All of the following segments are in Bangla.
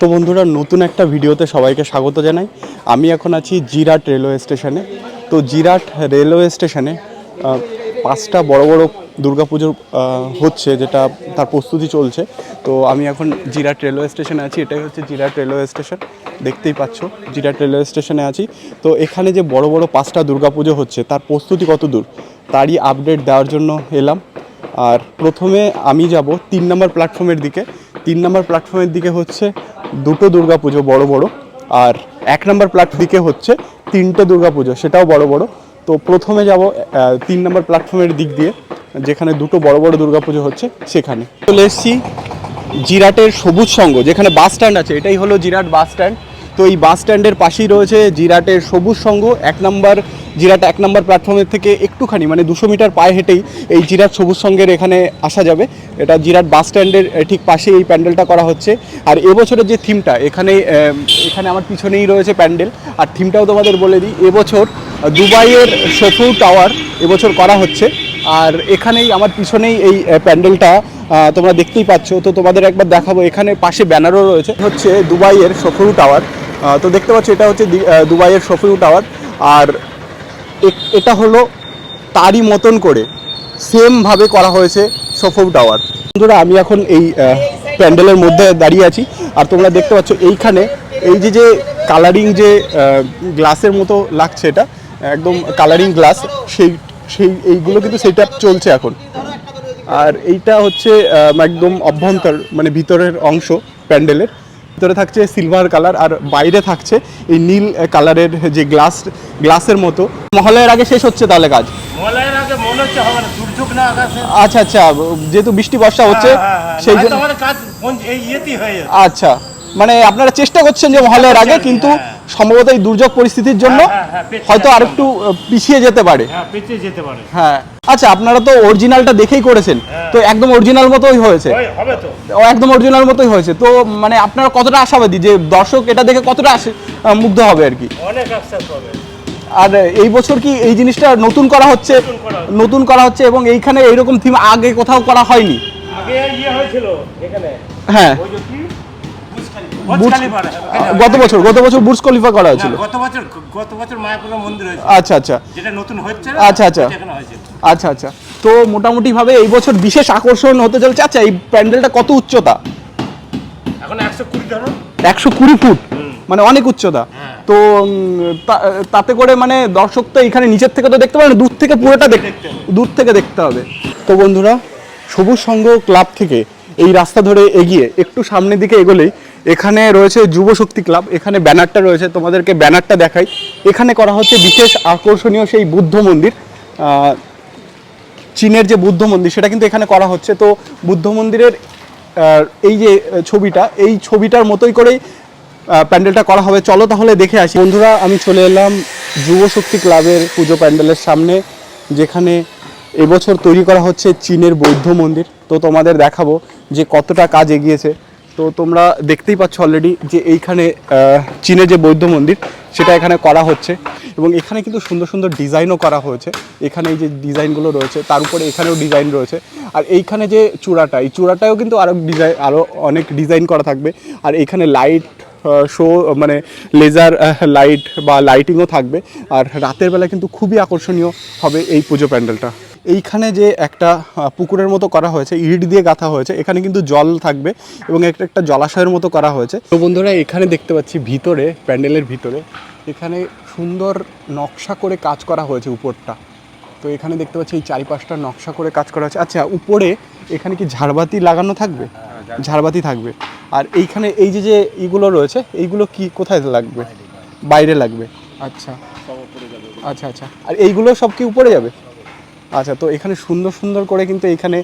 তো বন্ধুরা, নতুন একটা ভিডিওতে সবাইকে স্বাগত জানাই। আমি এখন আছি জিরাট রেলওয়ে স্টেশনে। তো জিরাট রেলওয়ে স্টেশনে পাঁচটা বড় বড় দুর্গাপুজোর হচ্ছে যেটা তার প্রস্তুতি চলছে। তো আমি এখন জিরাট রেলওয়ে স্টেশনে আছি। এটাই হচ্ছে জিরাট রেলওয়ে স্টেশন। দেখতেই পাচ্ছ, জিরাট রেলওয়ে স্টেশনে আছি। তো এখানে যে বড় বড় পাঁচটা দুর্গাপুজো হচ্ছে, তার প্রস্তুতি কত দূর? তারই আপডেট দেওয়ার জন্য এলাম। আর প্রথমে আমি যাব তিন নম্বর প্ল্যাটফর্মের দিকে। তিন নম্বর প্ল্যাটফর্মের দিকে হচ্ছে দুটো দুর্গাপুজো বড় বড়। আর এক নম্বর প্ল্যাট দিকে হচ্ছে তিনটে দুর্গাপুজো সেটাও বড় বড়। তো প্রথমে যাব তিন নম্বর প্ল্যাটফর্মের দিক দিয়ে, যেখানে দুটো বড় বড় দুর্গাপুজো হচ্ছে সেখানে। চলে এসেছি জিরাটের সবুজ সঙ্গ, যেখানে বাস স্ট্যান্ড আছে, এটাই হলো জিরাট বাস স্ট্যান্ড। তো এই বাস স্ট্যান্ডের পাশেই রয়েছে জিরাটের সবুজ সঙ্গ, এক নম্বর জিরাট এক নম্বর প্ল্যাটফর্মের থেকে একটুখানি মানে দুশো মিটার পায়ে হেঁটেই এই জিরাট সবুজ সঙ্গের এখানে আসা যাবে। এটা জিরাট বাস স্ট্যান্ডের ঠিক পাশেই এই প্যান্ডেলটা করা হচ্ছে। আর এবছরের যে থিমটা এখানে এখানে আমার পিছনেই রয়েছে প্যান্ডেল। আর থিমটাও তোমাদের বলে দিই, এবছর দুবাইয়ের সফু টাওয়ার এবছর করা হচ্ছে। আর এখানেই আমার পিছনেই এই প্যান্ডেলটা তোমরা দেখতেই পাচ্ছ। তো তোমাদের একবার দেখাবো, এখানে পাশে ব্যানারও রয়েছে। হচ্ছে দুবাইয়ের সফরু টাওয়ার। তো দেখতে পাচ্ছ, এটা হচ্ছে দুবাইয়ের সফরু টাওয়ার। আর এটা হলো তারই মতন করে সেমভাবে করা হয়েছে সফর টাওয়ার। বন্ধুরা, আমি এখন এই প্যান্ডেলের মধ্যে দাঁড়িয়ে আছি। আর তোমরা দেখতে পাচ্ছ এইখানে এই যে যে কালারিং যে গ্লাসের মতো লাগছে এটা, একদম কালারিং গ্লাস সেই সেই, এইগুলো কিন্তু সেটা চলছে এখন। আর এইটা হচ্ছে একদম অভ্যন্তর মানে ভিতরের অংশ প্যান্ডেলের। ভিতরে থাকছে সিলভার কালার আর বাইরে থাকছে এই নীল কালারের যে গ্লাস গ্লাসের মতো। মহালয়ের আগে শেষ হচ্ছে তাহলে কাজ? মলয়ের আগে মনে হচ্ছে হবে না দুর্যোগ না আকাশে। আচ্ছা আচ্ছা যেহেতু বৃষ্টি বর্ষা হচ্ছে হ্যাঁ, হ্যাঁ, সেই জন্য কাজ এই ইয়েতেই হয়ে আচ্ছা। মানে আপনারা চেষ্টা করছেন যে মহলের আগে কিন্তু সম্ভবত এই দুর্যোগ পরিস্থিতির জন্য হ্যাঁ, হ্যাঁ, পেছিয়ে হয়তো আরেকটু আহ, পিছিয়ে যেতে পারে। হ্যাঁ যেতে পারে। হ্যাঁ। আচ্ছা আপনারা তো অরিজিনালটা দেখেই করেছেন। তো একদম অরিজিনাল মতোই হয়েছে। একদম অরিজিনাল মতোই হয়েছে। তো মানে আপনারা কতটা আশাবাদী যে দর্শক এটা দেখে কতটা মুগ্ধ হবে আর কি? অনেক হবে আর এই বছর কি এই জিনিসটা নতুন করা হচ্ছে? নতুন করা হচ্ছে। নতুন করা হচ্ছে এবং এইখানে এইরকম থিম আগে কোথাও করা হয়নি? আগে ইয়ে হয়েছিল এখানে। হ্যাঁ। গত বছর গত বছর বুর্জ খলিফা করা হয়েছিল। গত বছর গত বছর মায়াপুরের মন্দির হয়েছে আচ্ছা আচ্ছা। যেটা নতুন হচ্ছে আচ্ছা, আচ্ছা। আচ্ছা আচ্ছা। তো মোটামুটি ভাবে এই বছর বিশেষ আকর্ষণ হতে চলছে। আচ্ছা এই প্যান্ডেলটা কত উচ্চতা? এখন একশো কুড়ি ধরো একশো কুড়ি ফুট? মানে অনেক উচ্চতা। হ্যাঁ। তো তা- তাতে করে মানে দর্শক তো এখানে নিচের থেকে তো দেখতে পারে না দূর থেকে পুরোটা দেখতে। দূর থেকে দেখতে হবে। তো বন্ধুরা সবুজ সংঘ ক্লাব থেকে এই রাস্তা ধরে এগিয়ে একটু সামনের দিকে এগোলেই এখানে রয়েছে যুব শক্তি ক্লাব, এখানে ব্যানারটা রয়েছে, তোমাদেরকে ব্যানারটা দেখাই। এখানে করা হচ্ছে বিশেষ আকর্ষণীয় সেই বুদ্ধ মন্দির। চীনের যে বুদ্ধ মন্দির, সেটা কিন্তু এখানে করা হচ্ছে। তো বুদ্ধ মন্দিরের এই যে ছবিটা, এই ছবিটার মতোই করেই প্যান্ডেলটা করা হবে। চলো তাহলে দেখে আসি। বন্ধুরা, আমি চলে এলাম যুব শক্তি ক্লাবের পুজো প্যান্ডেলের সামনে, যেখানে এবছর তৈরি করা হচ্ছে চীনের বৌদ্ধ মন্দির। তো তোমাদের দেখাবো যে কতটা কাজ এগিয়েছে। তো তোমরা দেখতেই পাচ্ছ অলরেডি যে এইখানে চীনে যে বৌদ্ধ মন্দির, সেটা এখানে করা হচ্ছে এবং এখানে কিন্তু সুন্দর সুন্দর ডিজাইনও করা হয়েছে। এখানে এই যে ডিজাইনগুলো রয়েছে, তার উপরে এখানেও ডিজাইন রয়েছে। আর এইখানে যে চূড়াটা, এই চূড়াটাও কিন্তু আরও ডিজাইন আরও অনেক ডিজাইন করা থাকবে। আর এখানে লাইট শো মানে লেজার লাইট বা লাইটিংও থাকবে। আর রাতের বেলা কিন্তু খুবই আকর্ষণীয় হবে এই পুজো প্যান্ডেলটা। এইখানে যে একটা পুকুরের মতো করা হয়েছে, ইট দিয়ে গাঁথা হয়েছে, এখানে কিন্তু জল থাকবে এবং একটা একটা জলাশয়ের মতো করা হয়েছে। তো বন্ধুরা, এখানে দেখতে পাচ্ছি ভিতরে, প্যান্ডেলের ভিতরে, এখানে সুন্দর নকশা করে কাজ করা হয়েছে উপরটা। তো এখানে দেখতে পাচ্ছি এই চারিপাশটা নকশা করে কাজ করা হয়েছে। আচ্ছা উপরে এখানে কি ঝাড়বাতি লাগানো থাকবে? ঝাড়বাতি থাকবে। আর এইখানে এই যে যে ইগুলো রয়েছে, এইগুলো কি কোথায় লাগবে? বাইরে লাগবে। আচ্ছা। আচ্ছা আচ্ছা। আর এইগুলো সব কি উপরে যাবে? আচ্ছা তো এখানে সুন্দর সুন্দর করে কিন্তু এখানে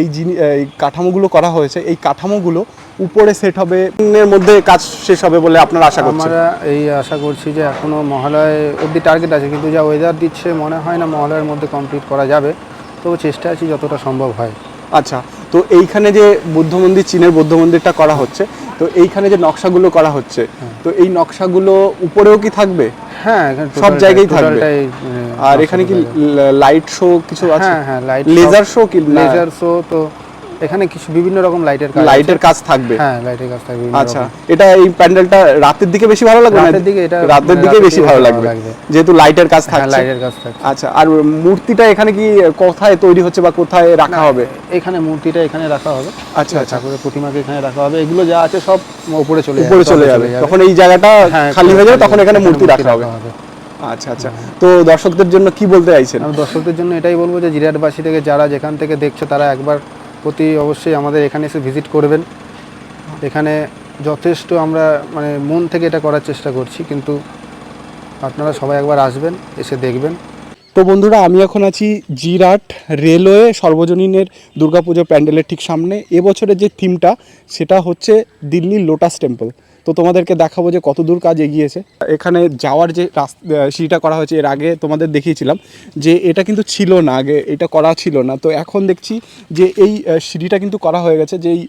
এই জিনি এই কাঠামোগুলো করা হয়েছে। এই কাঠামোগুলো উপরে সেট হবে এর মধ্যে কাজ শেষ হবে বলে আপনারা আশা করছেন? আমরা এই আশা করছি যে এখনও মহালয় অবধি টার্গেট আছে কিন্তু যা ওয়েদার দিচ্ছে মনে হয় না মহালয়ের মধ্যে কমপ্লিট করা যাবে। তো চেষ্টা আছি যতটা সম্ভব হয়। আচ্ছা তো এইখানে যে বুদ্ধ মন্দির চীনের বৌদ্ধ মন্দিরটা করা হচ্ছে তো এইখানে যে নকশাগুলো করা হচ্ছে তো এই নকশাগুলো উপরেও কি থাকবে? হ্যাঁ সব জায়গায় থাকবে? আর এখানে কি লাইট শো কিছু আছে? হ্যাঁ হ্যাঁ লাইট লেজার শো কি লেজার শো তো এখানে কিছু বিভিন্ন রকম লাইটের কাজ। লাইটের কাজ থাকবে? হ্যাঁ লাইটের কাজ থাকবে আচ্ছা এটা এই প্যান্ডেলটা রাতের দিকে বেশি ভালো লাগবে রাতের দিকে এটা- রাতের দিকে বেশি ভালো লাগবে। যেহেতু লাইটের কাজ হ্যাঁ থাকছে। লাইটের কাজ থাকছে। আচ্ছা আর মূর্তিটা এখানে কি কোথায় তৈরি হচ্ছে বা কোথায় রাখা হবে? এখানে মূর্তিটা এখানে রাখা হবে। আচ্ছা আচ্ছা। ঠাকুরের প্রতিমাকে এখানে রাখা হবে। এগুলো যা আছে সব উপরে চলে যাবে উপরে চলে যাবে। তখন এই জায়গাটা হ্যাঁ, খালি হয়ে যাবে তখন এখানে এখানে মূর্তি রাখা হবে। আচ্ছা আচ্ছা। তো দর্শকদের জন্য কি বলতে চাইছেন? আমি দর্শকদের জন্য এটাই বলব যে জিরাটবাসী থেকে যারা যেখান থেকে দেখছে তারা একবার প্রতি অবশ্যই আমাদের এখানে এসে ভিজিট করবেন। এখানে যথেষ্ট আমরা মানে মন থেকে এটা করার চেষ্টা করছি, কিন্তু আপনারা সবাই একবার আসবেন, এসে দেখবেন। তো বন্ধুরা, আমি এখন আছি জিরাট রেলওয়ে সর্বজনীনের দুর্গাপুজো প্যান্ডেলের ঠিক সামনে। এবছরের যে থিমটা সেটা হচ্ছে দিল্লির লোটাস টেম্পল তো তোমাদেরকে দেখাবো যে কত দূর কাজ এগিয়েছে। এখানে যাওয়ার যে রাস্তা সিঁড়িটা করা হয়েছে, এর আগে তোমাদের দেখিয়েছিলাম যে এটা কিন্তু ছিল না, আগে এটা করা ছিল না। তো এখন দেখছি যে এই সিঁড়িটা কিন্তু করা হয়ে গেছে, যে এই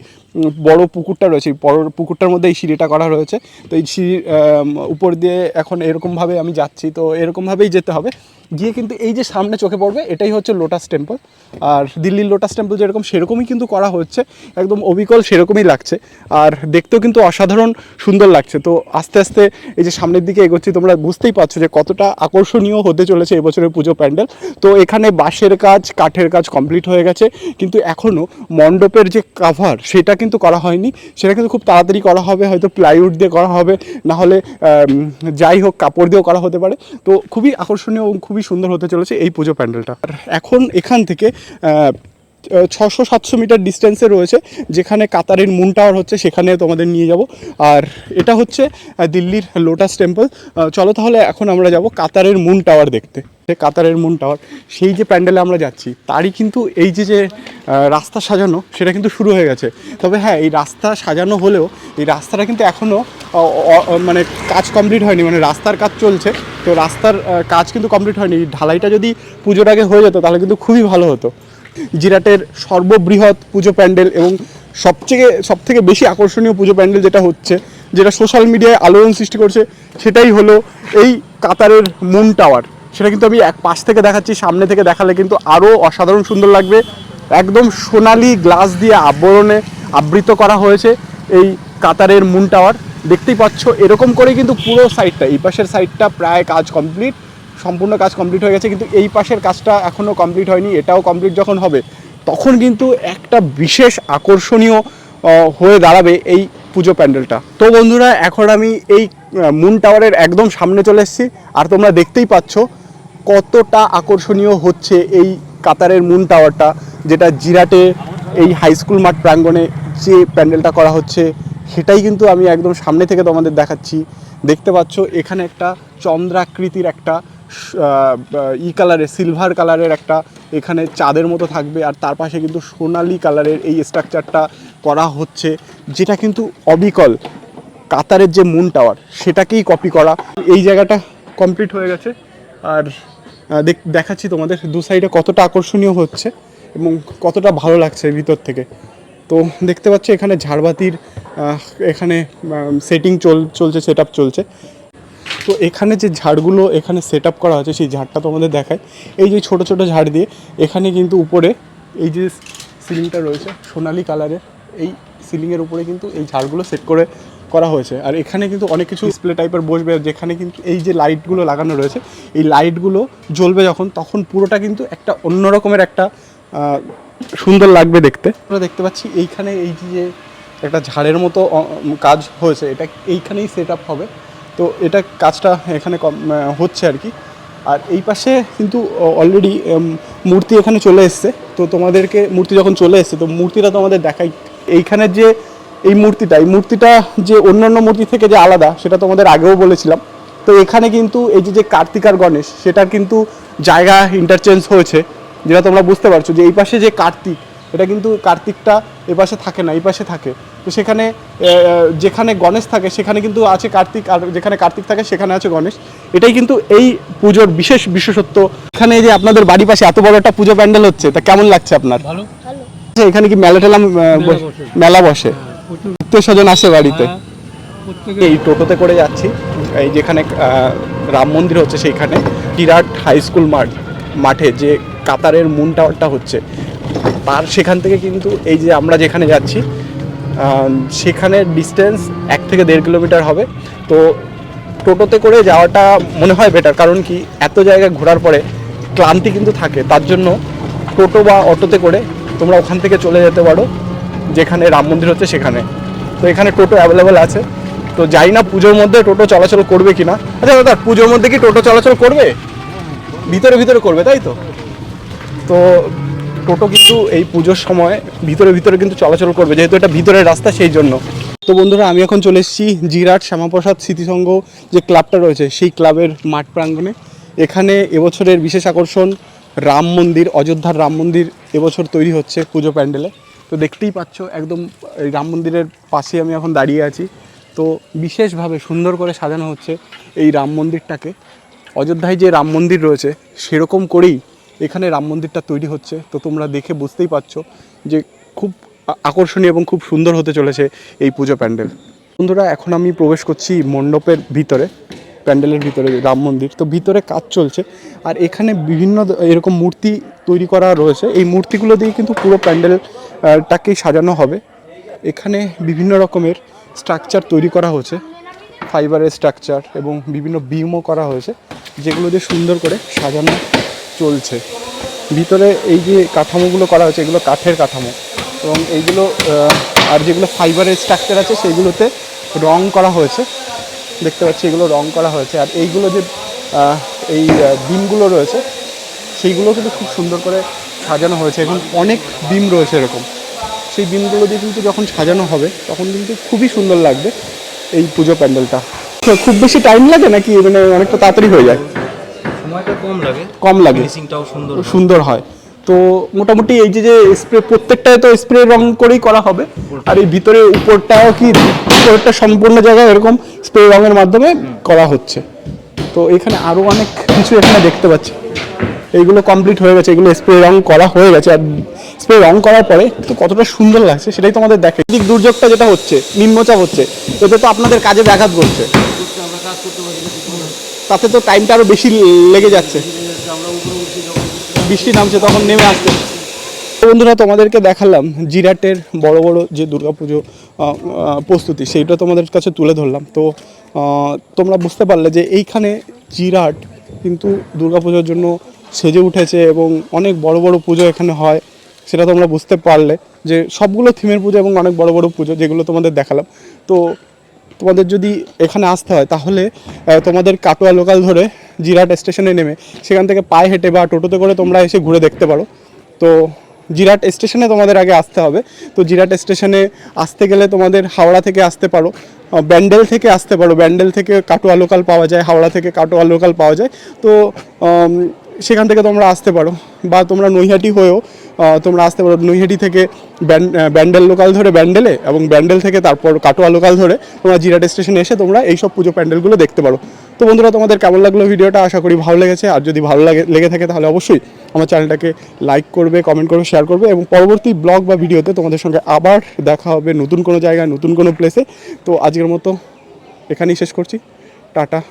বড় পুকুরটা রয়েছে বড় পুকুরটার মধ্যে এই সিঁড়িটা করা রয়েছে। তো এই সিঁড়ির উপর দিয়ে এখন এরকমভাবে আমি যাচ্ছি, তো এরকমভাবেই যেতে হবে। গিয়ে কিন্তু এই যে সামনে চোখে পড়বে, এটাই হচ্ছে লোটাস টেম্পল আর দিল্লির লোটাস টেম্পল যেরকম, সেরকমই কিন্তু করা হচ্ছে। একদম অবিকল সেরকমই লাগছে। আর দেখতেও কিন্তু অসাধারণ সুন্দর লাগছে। তো আস্তে আস্তে এই যে সামনের দিকে এগোচ্ছি, তোমরা বুঝতেই পারছ যে কতটা আকর্ষণীয় হতে চলেছে এবছরের পুজো প্যান্ডেল। তো এখানে বাঁশের কাজ, কাঠের কাজ কমপ্লিট হয়ে গেছে। কিন্তু এখনও মণ্ডপের যে কাভার সেটা কিন্তু করা হয়নি। সেটা কিন্তু খুব তাড়াতাড়ি করা হবে, হয়তো প্লাইউড দিয়ে করা হবে না হলে যাই হোক, কাপড় দিয়েও করা হতে পারে। তো খুবই আকর্ষণীয় এবং খুবই সুন্দর হতে চলেছে এই পুজো প্যান্ডেলটা। আর এখন এখান থেকে ছশো সাতশো মিটার ডিস্টেন্সে রয়েছে, যেখানে কাতারের মুন টাওয়ার হচ্ছে, সেখানে তোমাদের নিয়ে যাব। আর এটা হচ্ছে দিল্লির লোটাস টেম্পল। চলো তাহলে এখন আমরা যাব কাতারের মুন টাওয়ার দেখতে। কাতারের মুন টাওয়ার, সেই যে প্যান্ডেলে আমরা যাচ্ছি, তারই কিন্তু এই যে যে রাস্তা সাজানো, সেটা কিন্তু শুরু হয়ে গেছে। তবে হ্যাঁ এই রাস্তা সাজানো হলেও, এই রাস্তাটা কিন্তু এখনও মানে কাজ কমপ্লিট হয়নি মানে রাস্তার কাজ চলছে। তো রাস্তার কাজ কিন্তু কমপ্লিট হয়নি। ঢালাইটা যদি পুজোর আগে হয়ে যেত, তাহলে কিন্তু খুবই ভালো হতো। জিরাটের সর্ববৃহৎ পুজো প্যান্ডেল এবং সবথেকে সবথেকে বেশি আকর্ষণীয় পুজো প্যান্ডেল যেটা হচ্ছে, যেটা সোশ্যাল মিডিয়ায় আলোড়ন সৃষ্টি করছে, সেটাই হলো এই কাতারের মুন টাওয়ার সেটা কিন্তু আমি এক পাশ থেকে দেখাচ্ছি, সামনে থেকে দেখালে কিন্তু আরও অসাধারণ সুন্দর লাগবে। একদম সোনালি গ্লাস দিয়ে আবরণে আবৃত করা হয়েছে এই কাতারের মুন টাওয়ার দেখতেই পাচ্ছ, এরকম করে কিন্তু পুরো সাইডটা এই পাশের সাইডটা প্রায় কাজ কমপ্লিট সম্পূর্ণ কাজ কমপ্লিট হয়ে গেছে, কিন্তু এই পাশের কাজটা এখনও কমপ্লিট হয়নি, এটাও কমপ্লিট যখন হবে, তখন কিন্তু একটা বিশেষ আকর্ষণীয় হয়ে দাঁড়াবে এই পুজো প্যান্ডেলটা। তো বন্ধুরা, এখন আমি এই মুন টাওয়ারের একদম সামনে চলে এসেছি, আর তোমরা দেখতেই পাচ্ছ কতটা আকর্ষণীয় হচ্ছে এই কাতারের মুন টাওয়ারটা যেটা জিরাটে এই হাই স্কুল মাঠ প্রাঙ্গণে যে প্যান্ডেলটা করা হচ্ছে, সেটাই কিন্তু আমি একদম সামনে থেকে তোমাদের দেখাচ্ছি। দেখতে পাচ্ছ, এখানে একটা চন্দ্রাকৃতির একটা ই কালারের সিলভার কালারের একটা এখানে চাঁদের মতো থাকবে। আর তার পাশে কিন্তু সোনালি কালারের এই স্ট্রাকচারটা করা হচ্ছে, যেটা কিন্তু অবিকল কাতারের যে মুন টাওয়ার সেটাকেই কপি করা। এই জায়গাটা কমপ্লিট হয়ে গেছে। আর দেখ- দেখাচ্ছি তোমাদের, দু সাইডে কতটা আকর্ষণীয় হচ্ছে এবং কতটা ভালো লাগছে ভিতর থেকে। তো দেখতে পাচ্ছ এখানে ঝাড়বাতির এখানে সেটিং চল, চলছে সেট চলছে। তো এখানে যে ঝাড়গুলো এখানে সেট আপ করা হয়েছে, সেই ঝাড়টা তোমাদের দেখায় এই যে ছোট ছোট ঝাড় দিয়ে, এখানে কিন্তু উপরে এই যে সিলিংটা রয়েছে, সোনালি কালারের এই সিলিংয়ের উপরে কিন্তু এই ঝাড়গুলো সেট করে করা হয়েছে। আর এখানে কিন্তু অনেক কিছু ডিসপ্লে টাইপের বসবে যেখানে কিন্তু এই যে লাইটগুলো লাগানো রয়েছে, এই লাইটগুলো জ্বলবে যখন, তখন পুরোটা কিন্তু একটা অন্য রকমের একটা সুন্দর লাগবে দেখতে। আমরা দেখতে পাচ্ছি এইখানে এই যে একটা ঝাড়ের মতো কাজ হয়েছে। এটা এইখানেই সেট আপ হবে। তো এটা কাজটা এখানে হচ্ছে আর কি। আর এই পাশে কিন্তু অলরেডি মূর্তি এখানে চলে এসছে। তো তোমাদেরকে মূর্তি যখন চলে এসছে, তো মূর্তিটা তোমাদের দেখাই। এইখানের যে এই মূর্তিটা এই মূর্তিটা যে অন্যান্য মূর্তি থেকে যে আলাদা, সেটা তোমাদের আগেও বলেছিলাম। তো এখানে কিন্তু এই যে যে কার্তিক আর গণেশ, সেটার কিন্তু জায়গা ইন্টারচেঞ্জ হয়েছে, যেটা তোমরা বুঝতে পারছ যে এই পাশে যে কার্তিক এটা কিন্তু কার্তিকটা এ পাশে থাকে না এই পাশে থাকে। তো সেখানে যেখানে গণেশ থাকে সেখানে কিন্তু আছে কার্তিক আর যেখানে কার্তিক থাকে সেখানে আছে গণেশ। এটাই কিন্তু এই পুজোর বিশেষ বিশেষত্ব। এখানে যে আপনাদের বাড়ি পাশে এত বড় একটা পুজো প্যান্ডেল হচ্ছে তা কেমন লাগছে আপনার? ভালো। আচ্ছা, এখানে কি মেলা টেলা মেলা বসে আত্মীয় স্বজন আসে বাড়িতে? এই টোটোতে করে যাচ্ছি এই যেখানে রাম মন্দির হচ্ছে সেইখানে বিরাট হাই স্কুল মাঠ মাঠে যে কাতারের মুন টাওয়ারটা হচ্ছে। তার সেখান থেকে কিন্তু এই যে আমরা যেখানে যাচ্ছি আহ, সেখানের ডিস্টেন্স এক থেকে দেড় কিলোমিটার হবে। তো টোটোতে করে যাওয়াটা মনে হয় বেটার কারণ কি এত জায়গায় ঘোরার পরে ক্লান্তি কিন্তু থাকে। তার জন্য টোটো বা অটোতে করে তোমরা ওখান থেকে চলে যেতে পারো যেখানে রাম মন্দির হচ্ছে সেখানে। তো এখানে টোটো অ্যাভেলেবেল আছে। তো যাই না পুজোর মধ্যে টোটো চলাচল করবে কি না। আচ্ছা দাদা পুজোর মধ্যে কি টোটো চলাচল করবে? ভিতরে ভিতরে করবে তাই তো? তো টোটো কিন্তু এই পুজোর সময় ভিতরে ভিতরে কিন্তু চলাচল করবে, যেহেতু এটা ভিতরের রাস্তা সেই জন্য। তো বন্ধুরা, আমি এখন চলে এসেছি জিরাট শ্যামাপ্রসাদ স্মৃতিসংঘ যে ক্লাবটা রয়েছে, সেই ক্লাবের মাঠ প্রাঙ্গণে। এখানে এবছরের বিশেষ আকর্ষণ রাম মন্দির, অযোধ্যার রাম মন্দির এবছর তৈরি হচ্ছে পুজো প্যান্ডেলে। তো দেখতেই পাচ্ছ, একদম এই রাম মন্দিরের পাশে আমি এখন দাঁড়িয়ে আছি। তো বিশেষভাবে সুন্দর করে সাজানো হচ্ছে এই রাম মন্দিরটাকে। অযোধ্যায় যে রাম মন্দির রয়েছে, সেরকম করেই এখানে রাম মন্দিরটা তৈরি হচ্ছে। তো তোমরা দেখে বুঝতেই পারছ যে খুব আকর্ষণীয় এবং খুব সুন্দর হতে চলেছে এই পুজো প্যান্ডেল। বন্ধুরা, এখন আমি প্রবেশ করছি মণ্ডপের ভিতরে, প্যান্ডেলের ভিতরে রাম মন্দির। তো ভিতরে কাজ চলছে আর এখানে বিভিন্ন এরকম মূর্তি তৈরি করা রয়েছে। এই মূর্তিগুলো দিয়ে কিন্তু পুরো প্যান্ডেলটাকেই সাজানো হবে। এখানে বিভিন্ন রকমের স্ট্রাকচার তৈরি করা হয়েছে। ফাইবারের স্ট্রাকচার এবং বিভিন্ন বিমও করা হয়েছে, যেগুলো দিয়ে সুন্দর করে সাজানো চলছে। ভিতরে এই যে কাঠামোগুলো করা হয়েছে, এগুলো কাঠের কাঠামো। এবং এইগুলো আর যেগুলো ফাইবারের স্ট্রাকচার আছে সেইগুলোতে রং করা হয়েছে। দেখতে পাচ্ছি এগুলো রং করা হয়েছে। আর এইগুলো যে এই বিমগুলো রয়েছে, সেইগুলো কিন্তু খুব সুন্দর করে সাজানো হয়েছে। এবং অনেক বিম রয়েছে এরকম। সেই বিমগুলো দিয়ে কিন্তু যখন সাজানো হবে, তখন কিন্তু খুবই সুন্দর লাগবে এই পুজো প্যান্ডেলটা। খুব বেশি টাইম লাগে নাকি? মানে অনেকটা তাড়াতাড়ি হয়ে যায়। সময়টা কম লাগে। কম লাগে। ফিনিশিংটাও সুন্দর হয়। সুন্দর হয়। তো মোটামুটি এই যে যে স্প্রে প্রত্যেকটায় তো স্প্রে রং করেই করা হবে। আর এই ভিতরে উপরটাও কি উপরটা সম্পূর্ণ জায়গায় এরকম স্প্রে রঙের মাধ্যমে করা হচ্ছে। তো এখানে আরও অনেক কিছু এখানে দেখতে পাচ্ছি। এইগুলো কমপ্লিট হয়ে গেছে, এগুলো স্প্রে রং করা হয়ে গেছে। আর স্প্রে রং করার পরে তো কতটা সুন্দর লাগছে সেটাই তোমাদের দেখে দিক দুর্যোগটা যেটা হচ্ছে, নিম্নচাপ হচ্ছে, এতে তো আপনাদের কাজে ব্যাঘাত করছে তাতে তো টাইমটা আরও বেশি লেগে যাচ্ছে। বৃষ্টি নামছে, তখন নেমে আসতে তো বন্ধুরা, তোমাদেরকে দেখালাম জিরাটের বড় বড় যে দুর্গাপুজো প্রস্তুতি, সেইটা তোমাদের কাছে তুলে ধরলাম। তো তোমরা বুঝতে পারলে যে এইখানে জিরাট কিন্তু দুর্গাপুজোর জন্য সেজে উঠেছে এবং অনেক বড় বড় পুজো এখানে হয়, সেটা তোমরা বুঝতে পারলে যে সবগুলো থিমের পুজো এবং অনেক বড় বড় পুজো যেগুলো তোমাদের দেখালাম। তো তোমাদের যদি এখানে আসতে হয়, তাহলে তোমাদের কাটোয়া লোকাল ধরে জিরাট স্টেশনে নেমে সেখান থেকে পায়ে হেঁটে বা টোটোতে করে তোমরা এসে ঘুরে দেখতে পারো। তো জিরাট স্টেশনে তোমাদের আগে আসতে হবে। তো জিরাট স্টেশনে আসতে গেলে তোমাদের হাওড়া থেকে আসতে পারো ব্যান্ডেল থেকে আসতে পারো। ব্যান্ডেল থেকে কাটোয়া লোকাল পাওয়া যায়, হাওড়া থেকে কাটোয়া লোকাল পাওয়া যায়। তো সেখান থেকে তোমরা আসতে পারো। বা তোমরা নৈহাটি হয়েও তোমরা আসতে পারো নৈহাটি থেকে ব্যান- ব্যান্ডেল লোকাল ধরে ব্যান্ডেলে এবং ব্যান্ডেল থেকে তারপর কাটোয়া লোকাল ধরে তোমরা জিরাট স্টেশনে এসে তোমরা এইসব পুজো প্যান্ডেলগুলো দেখতে পারো। তো বন্ধুরা, তোমাদের কেমন লাগল ভিডিওটা? আশা করি ভালো লেগেছে। আর যদি ভালো লাগে, লেগে থাকে তাহলে অবশ্যই আমার চ্যানেলটাকে লাইক করবে কমেন্ট করবে শেয়ার করবে এবং পরবর্তী ব্লগ বা ভিডিওতে তোমাদের সঙ্গে আবার দেখা হবে নতুন কোনো জায়গায়, নতুন কোনো প্লেসে তো আজকের মতো এখানেই শেষ করছি। টাটা।